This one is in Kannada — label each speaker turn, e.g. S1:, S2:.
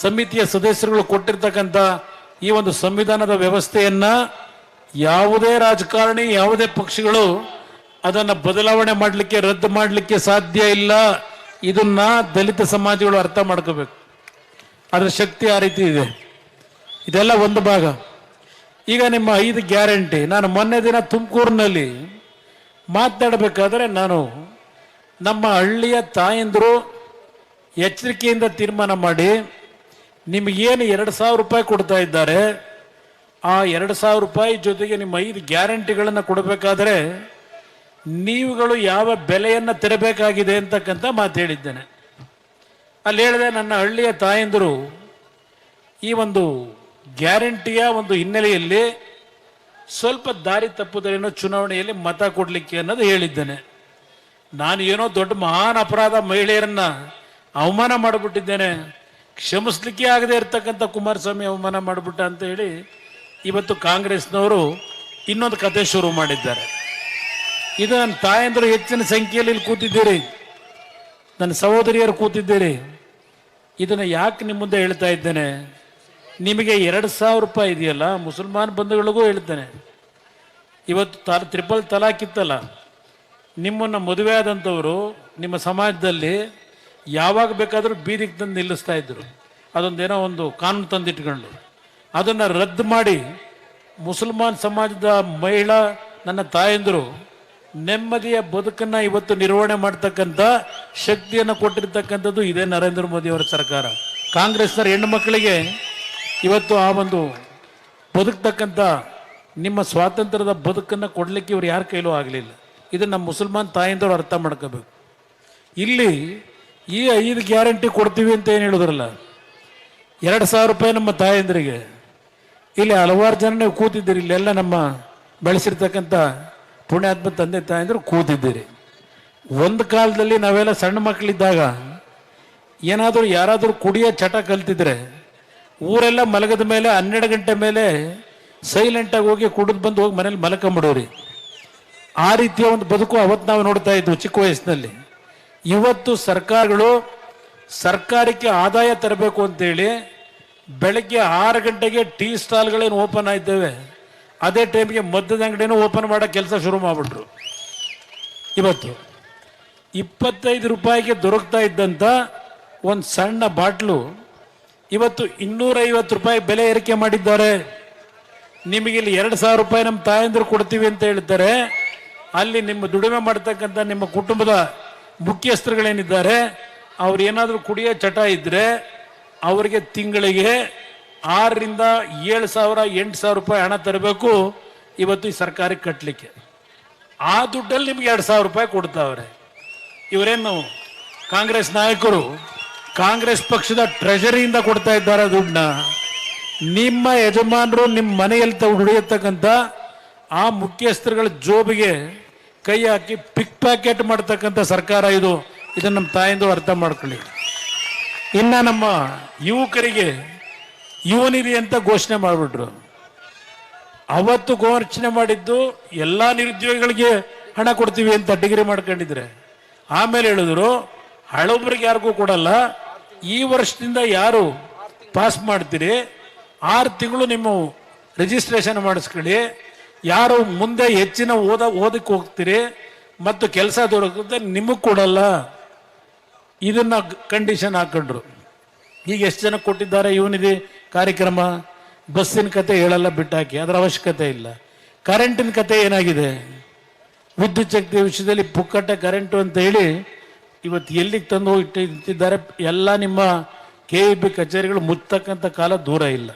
S1: ಸಮಿತಿಯ ಸದಸ್ಯರುಗಳು ಕೊಟ್ಟಿರ್ತಕ್ಕಂಥ ಈ ಒಂದು ಸಂವಿಧಾನದ ವ್ಯವಸ್ಥೆಯನ್ನು ಯಾವುದೇ ರಾಜಕಾರಣಿ, ಯಾವುದೇ ಪಕ್ಷಗಳು ಅದನ್ನ ಬದಲಾವಣೆ ಮಾಡಲಿಕ್ಕೆ, ರದ್ದು ಮಾಡಲಿಕ್ಕೆ ಸಾಧ್ಯ ಇಲ್ಲ. ಇದನ್ನ ದಲಿತ ಸಮಾಜಗಳು ಅರ್ಥ ಮಾಡ್ಕೋಬೇಕು. ಅದರ ಶಕ್ತಿ ಆ ರೀತಿ ಇದೆ. ಇದೆಲ್ಲ ಒಂದು ಭಾಗ. ಈಗ ನಿಮ್ಮ ಐದು ಗ್ಯಾರಂಟಿ. ನಾನು ಮೊನ್ನೆ ದಿನ ತುಮಕೂರಿನಲ್ಲಿ ಮಾತನಾಡಬೇಕಾದ್ರೆ ನಾನು ನಮ್ಮ ಹಳ್ಳಿಯ ತಾಯಂದರು ಎಚ್ಚರಿಕೆಯಿಂದ ತೀರ್ಮಾನ ಮಾಡಿ ನಿಮಗೇನು ಎರಡು ಸಾವಿರ ರೂಪಾಯಿ ಕೊಡ್ತಾ ಇದ್ದಾರೆ, ಆ ಎರಡು ಸಾವಿರ ರೂಪಾಯಿ ಜೊತೆಗೆ ನಿಮ್ಮ ಐದು ಗ್ಯಾರಂಟಿಗಳನ್ನು ಕೊಡಬೇಕಾದ್ರೆ ನೀವುಗಳು ಯಾವ ಬೆಲೆಯನ್ನು ತೆರಬೇಕಾಗಿದೆ ಅಂತಕ್ಕಂಥ ಮಾತು ಹೇಳಿದ್ದೇನೆ. ಅಲ್ಲಿ ಹೇಳಿದೆ, ನನ್ನ ಹಳ್ಳಿಯ ತಾಯಂದರು ಈ ಒಂದು ಗ್ಯಾರಂಟಿಯ ಒಂದು ಹಿನ್ನೆಲೆಯಲ್ಲಿ ಸ್ವಲ್ಪ ದಾರಿ ತಪ್ಪುದರೇನೋ ಚುನಾವಣೆಯಲ್ಲಿ ಮತ ಕೊಡಲಿಕ್ಕೆ ಅನ್ನೋದು ಹೇಳಿದ್ದೇನೆ. ನಾನು ಏನೋ ದೊಡ್ಡ ಮಹಾನ್ ಅಪರಾಧ ಮಹಿಳೆಯರನ್ನ ಅವಮಾನ ಮಾಡಿಬಿಟ್ಟಿದ್ದೇನೆ. ಕ್ಷಮಿಸ್ಲಿಕ್ಕೆ ಆಗದೆ ಇರ್ತಕ್ಕಂಥ ಕುಮಾರಸ್ವಾಮಿ ಅವಮಾನ ಮಾಡಿಬಿಟ್ಟ ಅಂತ ಹೇಳಿ ಇವತ್ತು ಕಾಂಗ್ರೆಸ್ನವರು ಇನ್ನೊಂದು ಕತೆ ಶುರು ಮಾಡಿದ್ದಾರೆ. ಇದು ನನ್ನ ತಾಯಂದರು ಹೆಚ್ಚಿನ ಸಂಖ್ಯೆಯಲ್ಲಿ ಇಲ್ಲಿ ಕೂತಿದ್ದೀರಿ. ನನ್ನ ಸಹೋದರಿಯರು ಕೂತಿದ್ದೀರಿ. ಇದನ್ನು ಯಾಕೆ ನಿಮ್ಮ ಮುಂದೆ ಹೇಳ್ತಾ ಇದ್ದೇನೆ? ನಿಮಗೆ ಎರಡು ಸಾವಿರ ರೂಪಾಯಿ ಇದೆಯಲ್ಲ, ಮುಸಲ್ಮಾನ್ ಬಂಧುಗಳಿಗೂ ಹೇಳ್ತೇನೆ. ಇವತ್ತು ತ ತ್ರಿಪಲ್ ತಲಾಕ್ ಇತ್ತಲ್ಲ. ನಿಮ್ಮನ್ನು ಮದುವೆ ಆದಂಥವರು ನಿಮ್ಮ ಸಮಾಜದಲ್ಲಿ ಯಾವಾಗ ಬೇಕಾದರೂ ಬೀದಿಗೆ ತಂದು ನಿಲ್ಲಿಸ್ತಾ ಇದ್ರು. ಅದೊಂದೇನೋ ಒಂದು ಕಾನೂನು ತಂದಿಟ್ಕೊಂಡು. ಅದನ್ನು ರದ್ದು ಮಾಡಿ ಮುಸಲ್ಮಾನ್ ಸಮಾಜದ ಮಹಿಳಾ ನನ್ನ ತಾಯಂದರು ನೆಮ್ಮದಿಯ ಬದುಕನ್ನು ಇವತ್ತು ನಿರ್ವಹಣೆ ಮಾಡ್ತಕ್ಕಂಥ ಶಕ್ತಿಯನ್ನು ಕೊಟ್ಟಿರ್ತಕ್ಕಂಥದ್ದು ಇದೇ ನರೇಂದ್ರ ಮೋದಿ ಅವರ ಸರ್ಕಾರ. ಕಾಂಗ್ರೆಸ್ನ ಹೆಣ್ಣು ಮಕ್ಕಳಿಗೆ ಇವತ್ತು ಆ ಒಂದು ಬದುಕ್ತಕ್ಕಂಥ ನಿಮ್ಮ ಸ್ವಾತಂತ್ರ್ಯದ ಬದುಕನ್ನು ಕೊಡಲಿಕ್ಕೆ ಇವ್ರು ಯಾರ ಕೈಲೂ ಆಗಲಿಲ್ಲ. ಇದನ್ನು ಮುಸಲ್ಮಾನ್ ತಾಯಿಂದವ್ರು ಅರ್ಥ ಮಾಡ್ಕೋಬೇಕು. ಇಲ್ಲಿ ಈ ಐದು ಗ್ಯಾರಂಟಿ ಕೊಡ್ತೀವಿ ಅಂತ ಏನು ಹೇಳಿದ್ರಲ್ಲ? ಎರಡು ಸಾವಿರ ರೂಪಾಯಿ ನಮ್ಮ ತಾಯಂದ್ರಿಗೆ. ಇಲ್ಲಿ ಹಲವಾರು ಜನ ನೀವು ಕೂತಿದ್ದೀರಿ. ಇಲ್ಲೆಲ್ಲ ನಮ್ಮ ಬೆಳೆಸಿರ್ತಕ್ಕಂಥ ಪುಣ್ಯಾತ್ಮ ತಂದೆ ತಾಯಂದ್ರು ಕೂತಿದ್ದೀರಿ. ಒಂದು ಕಾಲದಲ್ಲಿ ನಾವೆಲ್ಲ ಸಣ್ಣ ಮಕ್ಕಳಿದ್ದಾಗ ಏನಾದರೂ ಯಾರಾದರೂ ಕುಡಿಯೋ ಚಟ ಕಲ್ತಿದ್ರೆ ಊರೆಲ್ಲ ಮಲಗದ ಮೇಲೆ ಹನ್ನೆರಡು ಗಂಟೆ ಮೇಲೆ ಸೈಲೆಂಟಾಗಿ ಹೋಗಿ ಕುಡಿದು ಬಂದು ಹೋಗಿ ಮನೇಲಿ ಮಲ್ಕೊಂಬಿಡೋರಿ ಆ ರೀತಿಯ ಒಂದು ಬದುಕು ಅವತ್ತು ನಾವು ನೋಡ್ತಾ ಇದ್ವು ಚಿಕ್ಕ ವಯಸ್ಸಿನಲ್ಲಿ. ಇವತ್ತು ಸರ್ಕಾರಗಳು ಸರ್ಕಾರಕ್ಕೆ ಆದಾಯ ತರಬೇಕು ಅಂತೇಳಿ ಬೆಳಗ್ಗೆ ಆರು ಗಂಟೆಗೆ ಟೀ ಸ್ಟಾಲ್ಗಳೇನು ಓಪನ್ ಆಯ್ತವೆ, ಅದೇ ಟೈಮ್ಗೆ ಮದ್ದದ ಅಂಗಡಿನೂ ಓಪನ್ ಮಾಡೋ ಕೆಲಸ ಶುರು ಮಾಡಿಬಿಟ್ರು. ಇವತ್ತು ಇಪ್ಪತ್ತೈದು ರೂಪಾಯಿಗೆ ದೊರಕ್ತಾ ಇದ್ದಂಥ ಒಂದು ಸಣ್ಣ ಬಾಟ್ಲು ಇವತ್ತು ಇನ್ನೂರೈವತ್ತು ರೂಪಾಯಿ ಬೆಲೆ ಏರಿಕೆ ಮಾಡಿದ್ದಾರೆ. ನಿಮಗೆ ಇಲ್ಲಿ ಎರಡು ಸಾವಿರ ರೂಪಾಯಿ ನಮ್ಮ ತಾಯಂದ್ರು ಕೊಡ್ತೀವಿ ಅಂತ ಹೇಳ್ತಾರೆ. ಅಲ್ಲಿ ನಿಮ್ಮ ದುಡಿಮೆ ಮಾಡ್ತಕ್ಕಂಥ ನಿಮ್ಮ ಕುಟುಂಬದ ಮುಖ್ಯಸ್ಥರುಗಳೇನಿದ್ದಾರೆ ಅವ್ರು ಏನಾದರೂ ಕುಡಿಯೋ ಚಟ ಇದ್ದರೆ ಅವರಿಗೆ ತಿಂಗಳಿಗೆ ಆರರಿಂದ ಏಳು ಸಾವಿರ, ಎಂಟು ಸಾವಿರ ರೂಪಾಯಿ ಹಣ ತರಬೇಕು ಇವತ್ತು ಈ ಸರ್ಕಾರಕ್ಕೆ ಕಟ್ಟಲಿಕ್ಕೆ ಆ ದುಡ್ಡಲ್ಲಿ ನಿಮ್ಗೆ ಎರಡು ಸಾವಿರ ರೂಪಾಯಿ ಕೊಡ್ತಾವ್ರೆ. ಇವರೇನು ಕಾಂಗ್ರೆಸ್ ನಾಯಕರು, ಕಾಂಗ್ರೆಸ್ ಪಕ್ಷದ ಟ್ರೆಜರಿಯಿಂದ ಕೊಡ್ತಾ ಇದ್ದಾರೆ ದುಡ್ಡನ್ನ. ನಿಮ್ಮ ಯಜಮಾನರು ನಿಮ್ಮ ಮನೆಯಲ್ಲಿ ತ ಆ ಮುಖ್ಯಸ್ಥರುಗಳ ಜೋಬಿಗೆ ಕೈ ಹಾಕಿ ಪಿಕ್ ಪ್ಯಾಕೆಟ್ ಮಾಡ್ತಕ್ಕಂಥ ಸರ್ಕಾರ ಇದು. ಇದನ್ನು ನಮ್ಮ ತಾಯಿಂದು ಅರ್ಥ ಮಾಡ್ಕೊಳ್ಳಿ. ಇನ್ನು ನಮ್ಮ ಯುವಕರಿಗೆ ಯುವನಿಧಿ ಅಂತ ಘೋಷಣೆ ಮಾಡಿಬಿಟ್ರು. ಅವತ್ತು ಘೋಷಣೆ ಮಾಡಿದ್ದು ಎಲ್ಲ ನಿರುದ್ಯೋಗಿಗಳಿಗೆ ಹಣ ಕೊಡ್ತೀವಿ ಅಂತ ಡಿಗ್ರಿ ಮಾಡ್ಕೊಂಡಿದ್ರೆ. ಆಮೇಲೆ ಹೇಳಿದ್ರು, ಹಳೊಬ್ರಿಗೆ ಯಾರಿಗೂ ಕೊಡಲ್ಲ. ಈ ವರ್ಷದಿಂದ ಯಾರು ಪಾಸ್ ಮಾಡ್ತೀರಿ? ಆರು ತಿಂಗಳು ನಿಮ್ಮ ರಿಜಿಸ್ಟ್ರೇಷನ್ ಮಾಡಿಸ್ಕೊಳ್ಳಿ. ಯಾರು ಮುಂದೆ ಹೆಚ್ಚಿನ ಓದ, ಓದಕ್ಕೆ ಹೋಗ್ತೀರಿ ಮತ್ತು ಕೆಲಸ ದೊರಕುತ್ತೆ ನಿಮಗೆ ಕೊಡಲ್ಲ. ಇದನ್ನ ಕಂಡೀಷನ್ ಹಾಕೊಂಡ್ರು. ಈಗ ಎಷ್ಟು ಜನ ಕೊಟ್ಟಿದ್ದಾರೆ ಇವನಿದೆ ಕಾರ್ಯಕ್ರಮ? ಬಸ್ಸಿನ ಕತೆ ಹೇಳಲ್ಲ, ಬಿಟ್ಟಾಕಿ. ಅದರ ಅವಶ್ಯಕತೆ ಇಲ್ಲ. ಕರೆಂಟಿನ ಕತೆ ಏನಾಗಿದೆ? ವಿದ್ಯುತ್ ಶಕ್ತಿ ವಿಷಯದಲ್ಲಿ ಪುಕ್ಕಟ್ಟೆ ಕರೆಂಟು ಅಂತ ಹೇಳಿ ಇವತ್ತು ಎಲ್ಲಿಗೆ ತಂದು ಹೋಗಿ ಇಟ್ಟಿದ್ದಾರೆ, ಎಲ್ಲ ನಿಮ್ಮ ಕೆ ಇ ಬಿ ಕಚೇರಿಗಳು ಮುಚ್ಚತಕ್ಕಂಥ ಕಾಲ ದೂರ ಇಲ್ಲ.